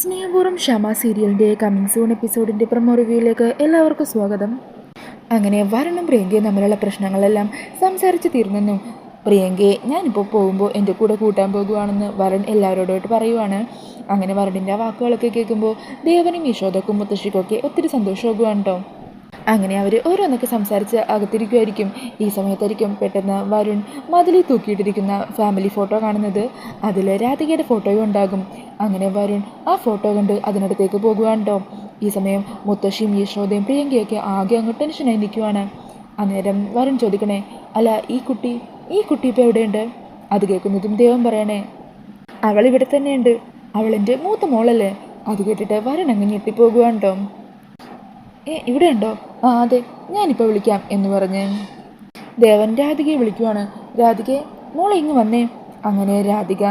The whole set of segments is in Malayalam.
സ്നേഹപൂർവം ഷമ സീരിയലിന്റെ കമ്മിങ് സൂൺ എപ്പിസോഡിന്റെ പ്രമോ റിവ്യൂയിലേക്ക് എല്ലാവർക്കും സ്വാഗതം. അങ്ങനെ വരണം പ്രിയങ്കയും തമ്മിലുള്ള പ്രശ്നങ്ങളെല്ലാം സംസാരിച്ച് തീർന്നെന്നും പ്രിയങ്കയെ ഞാനിപ്പോൾ പോകുമ്പോൾ എന്റെ കൂടെ കൂട്ടാൻ പോകുവാണെന്ന് വരൺ എല്ലാവരോടോട്ട് പറയുവാണ്. അങ്ങനെ വരണിന്റെ വാക്കുകളൊക്കെ കേൾക്കുമ്പോൾ ദേവനും യശോദക്കും മുത്തശ്ശിക്കൊക്കെ ഒത്തിരി സന്തോഷമാകുവാണ് കേട്ടോ അങ്ങനെ അവർ ഓരോന്നൊക്കെ സംസാരിച്ച് അകത്തിരിക്കുമായിരിക്കും ഈ സമയത്തായിരിക്കും പെട്ടെന്ന് വരുൺ മതിലിൽ തൂക്കിയിട്ടിരിക്കുന്ന ഫാമിലി ഫോട്ടോ കാണുന്നത്. അതിൽ രാധികയുടെ ഫോട്ടോയും ഉണ്ടാകും. അങ്ങനെ വരുൺ ആ ഫോട്ടോ കണ്ട് അതിനടുത്തേക്ക് പോകുവാണ് കേട്ടോ ഈ സമയം മുത്തശ്ശിയും യശോദയും പ്രിയങ്കയൊക്കെ ആകെ അങ്ങ് ടെൻഷനായി നിൽക്കുവാണ്. അന്നേരം വരുൺ ചോദിക്കണേ അല്ല ഈ കുട്ടി ഈ കുട്ടി ഇപ്പോൾ എവിടെയുണ്ട്? അത് കേൾക്കുന്നതും ദൈവം പറയണേ അവൾ ഇവിടെ തന്നെയുണ്ട്. അവളെന്റെ മൂത്ത മോളല്ലേ? അത് കേട്ടിട്ട് വരുൺ അങ്ങ് ഞെട്ടിപ്പോകുവാണ് കേട്ടോ ഏ ഇവിടെ ഉണ്ടോ ആ അതെ ഞാനിപ്പോൾ വിളിക്കാം എന്ന് പറഞ്ഞ്. ദേവൻ രാധികയെ വിളിക്കുവാണ്. രാധികയെ മോളെ ഇങ്ങ് വന്നേ. അങ്ങനെ രാധിക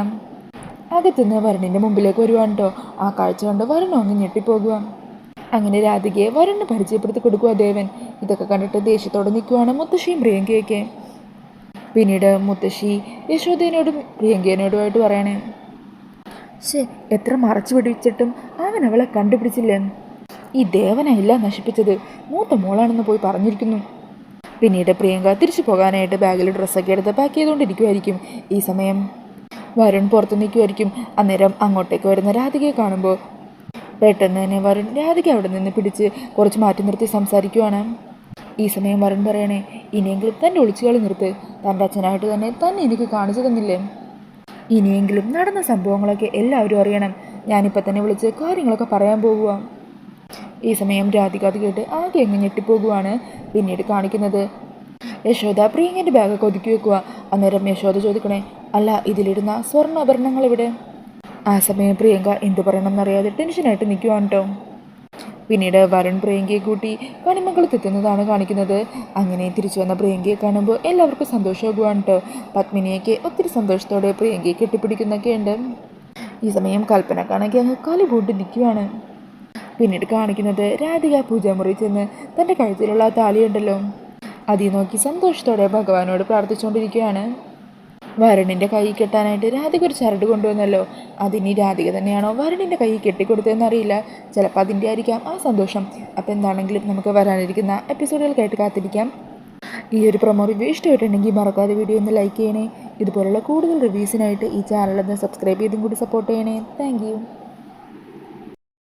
അകത്തുനിന്ന് വരുണിന്റെ മുമ്പിലേക്ക് വരുവാണ് കേട്ടോ ആ കാഴ്ച കണ്ട്? വരുണും? അങ്ങ് ഞെട്ടിപ്പോകുക അങ്ങനെ രാധികയെ വരുണിന് പരിചയപ്പെടുത്തി കൊടുക്കുക ദേവൻ. ഇതൊക്കെ കണ്ടിട്ട് ദേഷ്യത്തോടെ നിൽക്കുവാണ് മുത്തശ്ശിയും പ്രിയങ്കയൊക്കെ. പിന്നീട് മുത്തശ്ശി യശോദേനോടും പ്രിയങ്കേനോടുമായിട്ട് പറയണേ ശേ എത്ര മറച്ചു പിടിച്ചിട്ടും അവൻ അവളെ കണ്ടുപിടിച്ചില്ലേ. ഈ ദേവനല്ല നശിപ്പിച്ചത്. മൂത്ത മോളാണെന്ന് പോയി പറഞ്ഞിരിക്കുന്നു. പിന്നീട് പ്രിയങ്ക തിരിച്ചു പോകാനായിട്ട് ബാഗിൽ ഡ്രസ്സൊക്കെ എടുത്ത് പാക്ക് ചെയ്തുകൊണ്ടിരിക്കുമായിരിക്കും ഈ സമയം. വരുൺ പുറത്ത് നിൽക്കുമായിരിക്കും അന്നേരം അങ്ങോട്ടേക്ക് വരുന്ന രാധികയെ കാണുമ്പോൾ പെട്ടെന്ന് തന്നെ വരുൺ രാധിക അവിടെ നിന്ന് പിടിച്ച് കുറച്ച് മാറ്റി നിർത്തി സംസാരിക്കുവാണ്. ഈ സമയം വരുൺ പറയണേ ഇനിയെങ്കിലും തന്റെ ഒളിച്ചുകളി നിർത്ത്. തന്റെ അച്ഛനായിട്ട് തന്നെ തന്നെ എനിക്ക് കാണിച്ചു തന്നില്ലേ? ഇനിയെങ്കിലും നടന്ന സംഭവങ്ങളൊക്കെ എല്ലാവരും അറിയണം. ഞാനിപ്പോൾ തന്നെ വിളിച്ച് കാര്യങ്ങളൊക്കെ പറയാൻ പോകുക ഈ സമയം രാധിക അത് കേട്ട് ആകെ എങ്ങ് ഞെട്ടിപ്പോകുവാണ്. പിന്നീട് കാണിക്കുന്നത് യശോദ പ്രിയങ്കന്റെ ബാഗൊക്കെ ഒതുക്കി വെക്കുക അന്നേരം യശോദ ചോദിക്കണേ അല്ല ഇതിലിടുന്ന സ്വർണാഭരണങ്ങൾ ഇവിടെ ആ സമയം പ്രിയങ്ക എന്തു പറയണമെന്നറിയാതെ ടെൻഷനായിട്ട് നിൽക്കുവാണ് കേട്ടോ പിന്നീട് വരുൺ പ്രിയങ്കയെ കൂട്ടി കണിമംഗലത്തെത്തുന്നതാണ് കാണിക്കുന്നത്. അങ്ങനെ തിരിച്ചു വന്ന പ്രിയങ്കയെ കാണുമ്പോൾ എല്ലാവർക്കും സന്തോഷമാകുവാണ് കേട്ടോ പത്മിനിയൊക്കെ ഒത്തിരി സന്തോഷത്തോടെ പ്രിയങ്കയെ കെട്ടിപ്പിടിക്കുന്നൊക്കെ ഉണ്ട്. ഈ സമയം കൽപ്പനക്കാണെങ്കിൽ അങ്ങ് കാലി പൂട്ടി നിൽക്കുവാണ് പിന്നീട് കാണിക്കുന്നത് രാധിക പൂജാമുറി ചെന്ന് തന്റെ കഴുത്തിലുള്ള താലിയുണ്ടല്ലോ. അതിൽ നോക്കി സന്തോഷത്തോടെ ഭഗവാനോട് പ്രാർത്ഥിച്ചുകൊണ്ടിരിക്കുകയാണ്. വരുണിന്റെ കൈ കെട്ടാനായിട്ട് രാധിക ഒരു ചരട് കൊണ്ടുവന്നല്ലോ. അതിനി രാധിക തന്നെയാണോ വരുണിന്റെ കൈ കെട്ടിക്കൊടുത്തതെന്നറിയില്ല. ചിലപ്പോൾ അതിന്റെ ആയിരിക്കാം ആ സന്തോഷം. അപ്പോൾ എന്താണെങ്കിലും നമുക്ക് വരാനിരിക്കുന്ന എപ്പിസോഡുകൾ കേട്ട് കാത്തിരിക്കാം. ഈ ഒരു പ്രൊമോ റിവ്യൂ ഇഷ്ടമായിട്ടുണ്ടെങ്കിൽ മറക്കാതെ വീഡിയോ ഒന്ന് ലൈക്ക് ചെയ്യണേ. ഇതുപോലുള്ള കൂടുതൽ റിവ്യൂസിനായിട്ട് ഈ ചാനലൊന്ന് സബ്സ്ക്രൈബ് ചെയ്തും കൂടി സപ്പോർട്ട് ചെയ്യണേ. താങ്ക്